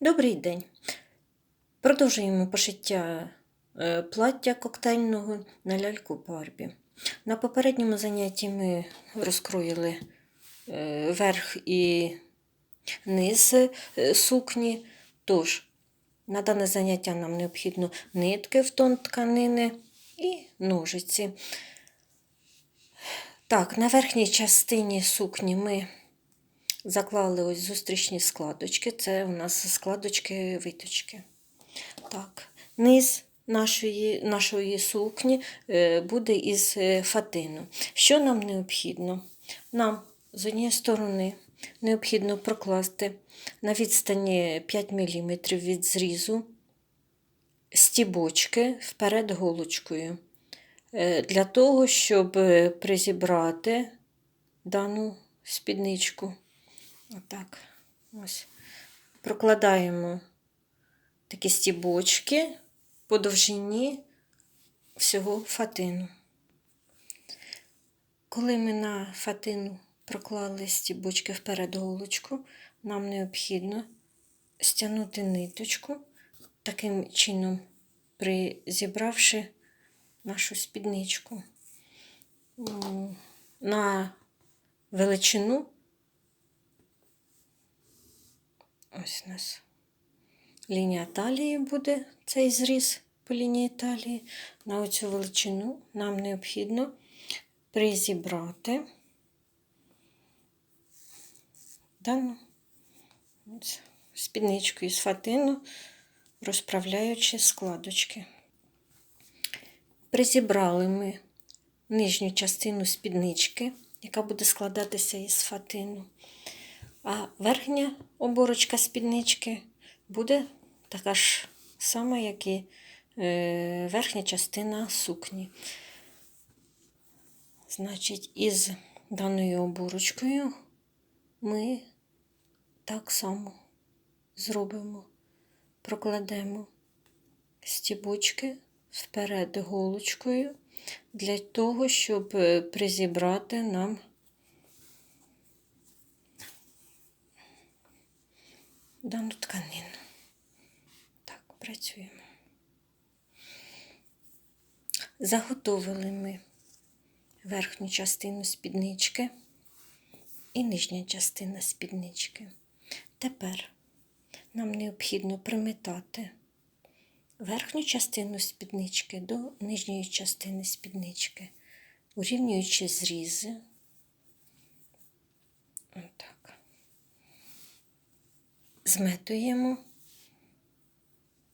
Добрий день. Продовжуємо пошиття е, плаття коктейльного на ляльку Барбі. На попередньому занятті ми розкроїли е, верх і низ е, сукні. Тож, на дане заняття нам необхідно нитки в тон тканини і ножиці. Так, на верхній частині сукні ми заклали ось зустрічні складочки. Це у нас складочки виточки. Так, низ нашої, нашої сукні е, буде із е, фатину. Що нам необхідно? Нам з однієї сторони необхідно прокласти на відстані 5 мм від зрізу стібочки вперед голочкою. Е, Для того, щоб призібрати дану спідничку. Отак. Ось. Прокладаємо такі стібочки по довжині всього фатину. Коли ми на фатину проклали стібочки вперед голочку, нам необхідно стягнути ниточку, таким чином призібравши нашу спідничку на величину. Ось у нас лінія талії буде цей зріз по лінії талії. На оцю величину нам необхідно призібрати дану спідничку із фатину, розправляючи складочки. Призібрали ми нижню частину спіднички, яка буде складатися із фатину. А верхня оборочка спіднички буде така ж сама, як і е, верхня частина сукні. Значить, із даною оборочкою ми так само зробимо, прокладемо стібочки вперед голочкою для того, щоб е, призібрати нам дану тканину. Так, працюємо. Заготовили ми верхню частину спіднички і нижня частина спіднички. Тепер нам необхідно приметати верхню частину спіднички до нижньої частини спіднички, урівнюючи зрізи. Отак. Зметуємо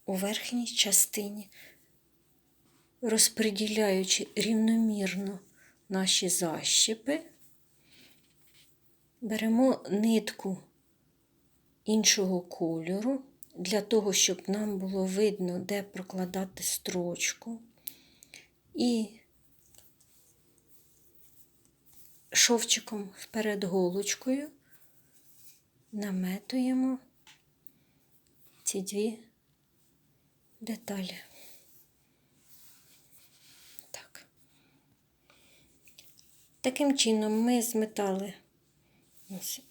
у верхній частині, розподіляючи рівномірно наші защіпи, беремо нитку іншого кольору для того, щоб нам було видно, де прокладати строчку. І шовчиком вперед голочкою наметуємо ці дві деталі. Так. Таким чином ми зметали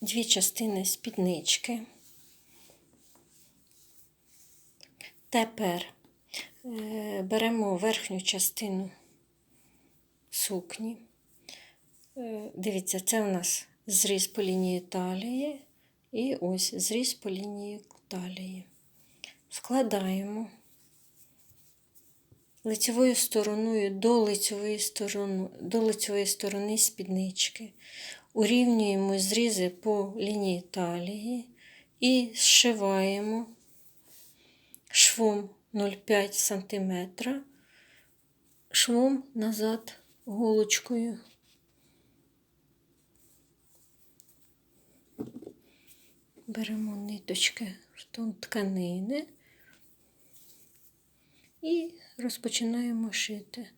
дві частини спіднички. Тепер е, беремо верхню частину сукні. Е, Дивіться, це у нас зріз по лінії талії і ось зріз по лінії талії. Вкладаємо лицевою стороною до лицевої сторони, до лицевої сторони спіднички. Урівнюємо зрізи по лінії талії і зшиваємо швом 0,5 см, швом назад голочкою. Беремо ниточки в тон тканини і розпочинаємо шити.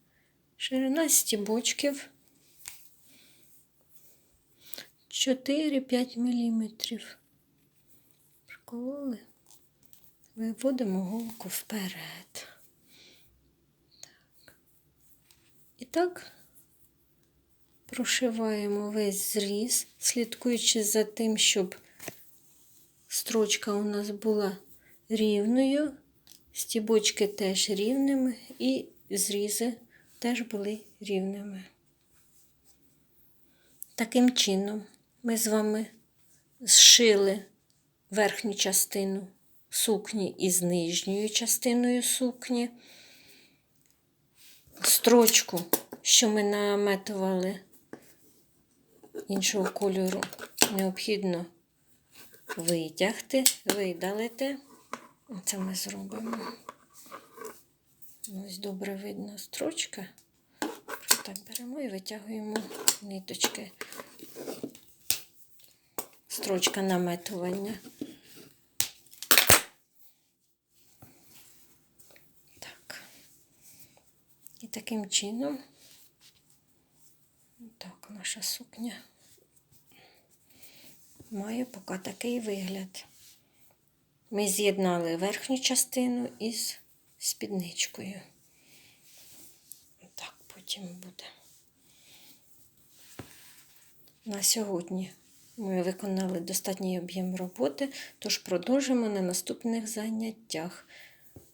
Ширина стібочків 4-5 мм. Прокололи. Виводимо голку вперед. Так. І так прошиваємо весь зріз, слідкуючи за тим, щоб строчка у нас була рівною, стібочки теж рівними, і зрізи теж були рівними. Таким чином, ми з вами зшили верхню частину сукні із нижньою частиною сукні. Строчку, що ми наметували іншого кольору, необхідно витягти, видалити. Це ми зробимо. Ось добре видно строчка. Просто так беремо і витягуємо ниточки. Строчка наметування. Так. І таким чином, так, наша сукня має поки такий вигляд. Ми з'єднали верхню частину із спідничкою. Так, потім буде. На сьогодні ми виконали достатній об'єм роботи, тож продовжимо на наступних заняттях.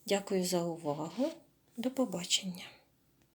Дякую за увагу. До побачення.